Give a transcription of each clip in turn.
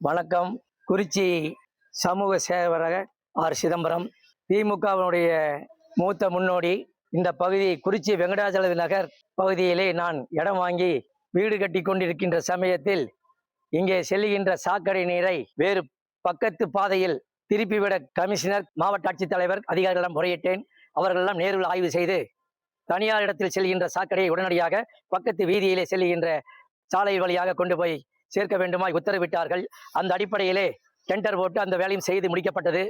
வணக்கம். குறிச்சி சமூக சேவரக ஆர். சிதம்பரம். திமுகவினுடைய மூத்த முன்னோடி. இந்த பகுதி குறிச்சி வெங்கடாச்சல நகர் பகுதியிலே நான் இடம் வாங்கி வீடு கட்டி கொண்டிருக்கின்ற சமயத்தில் இங்கே செல்லுகின்ற சாக்கடை நீரை வேறு பக்கத்து பாதையில் திருப்பிவிட கமிஷனர் மாவட்ட ஆட்சித்தலைவர் அதிகாரிகளிடம் முறையிட்டேன். அவர்களெல்லாம் நேரில் ஆய்வு செய்து தனியார் இடத்தில் செல்கின்ற சாக்கடையை உடனடியாக பக்கத்து வீதியிலே செல்லுகின்ற சாலை வழியாக கொண்டு போய் சேர்க்க வேண்டுமாய் உத்தரவிட்டார்கள். அந்த அடிப்படையிலே டெண்டர் போட்டு அந்த வேலையும் செய்து முடிக்கப்பட்டது.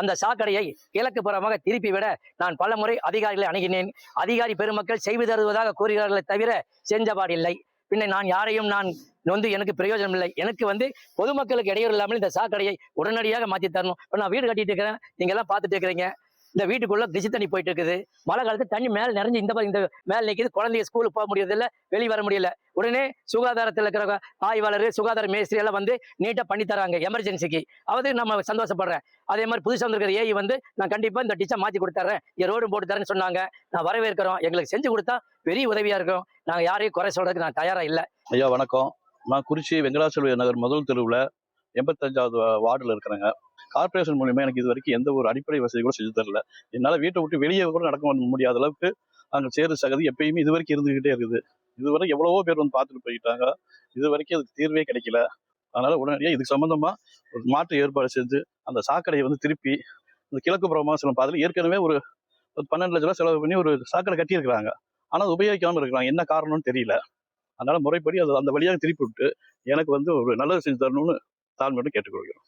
அந்த சாக்கடையை கிழக்கு புறமாக திருப்பி விட நான் பலமுறை அதிகாரிகளை அணுகினேன். அதிகாரி பெருமக்கள் செய்து தருவதாக கூறுகிறார்களே தவிர செஞ்சபாடில்லை பின்ன நான் யாரையும் நான் வந்து எனக்கு பிரயோஜனம் இல்லை. எனக்கு வந்து பொதுமக்களுக்கு இடையூறு இல்லாமல் இந்த சாக்கடையை உடனடியாக மாற்றி தரணும். இப்போ நான் வீடு கட்டிட்டு இருக்கிறேன். நீங்க எல்லாம் பார்த்துட்டு இருக்கிறீங்க. இந்த வீட்டுக்குள்ள திசை தண்ணி போயிட்டு இருக்குது மழை காலத்து தண்ணி மேல நிறைஞ்சு இந்த இந்த மேல நிற்கிது குழந்தைய ஸ்கூலுக்கு போக முடியறதில்ல வெளியே வர முடியல. உடனே சுகாதாரத்தில் இருக்கிற ஆய்வாளர் சுகாதார மேஸ்திரி எல்லாம் வந்து நீட்டா பண்ணி தராங்க எமர்ஜென்சிக்கு அவது நம்ம சந்தோஷப்படுறேன். அதே மாதிரி புதுசாக வந்திருக்கிற ஏஐ வந்து நான் கண்டிப்பா இந்த டிச்சை மாத்தி கொடுத்துறேன் இங்க ரோடு போட்டு தரேன்னு சொன்னாங்க. நான் வரவேற்கிறோம். எங்களுக்கு செஞ்சு கொடுத்தா பெரிய உதவியா இருக்கும். நாங்க யாரையும் குறை சொல்றதுக்கு நான் தயாரா இல்லை. ஐயா வணக்கம். நான் குறிச்சி வெங்கடாச்சல நகர் முதல் தெருவில் எண்பத்தஞ்சாவது வார்டில் இருக்கிறேங்க. கார்ப்பரேஷன் மூலியமா எனக்கு இது வரைக்கும் எந்த ஒரு அடிப்படை வசதி கூட செஞ்சு தரல. என்னால் வீட்டை விட்டு வெளியே கூட நடக்க முடியாத அளவுக்கு அங்கே சேறு சகதி எப்பயுமே இது வரைக்கும் இருந்துகிட்டே இருக்குது. இதுவரை எவ்வளவோ பேர் வந்து பார்த்துட்டு போயிட்டாங்க. இது வரைக்கும் அதுக்கு தீர்வே கிடைக்கல. அதனால உடனடியாக இதுக்கு சம்மந்தமாக ஒரு மாற்று ஏற்பாடு செஞ்சு அந்த சாக்கடையை வந்து திருப்பி இந்த கிழக்கு பிரமாசனம் பாதையில் ஏற்கனவே ஒரு பன்னெண்டு லட்ச ரூபா செலவு பண்ணி ஒரு சாக்கடை கட்டியிருக்கிறாங்க. ஆனால் அது உபயோகிக்காமல் இருக்கிறாங்க. என்ன காரணம்னு தெரியல. அதனால முறைப்படி அது அந்த வழியாக திருப்பி விட்டு எனக்கு வந்து ஒரு நல்லது செஞ்சு தரணும்னு தாழ்மையோடு கேட்டுக்கொள்கிறோம்.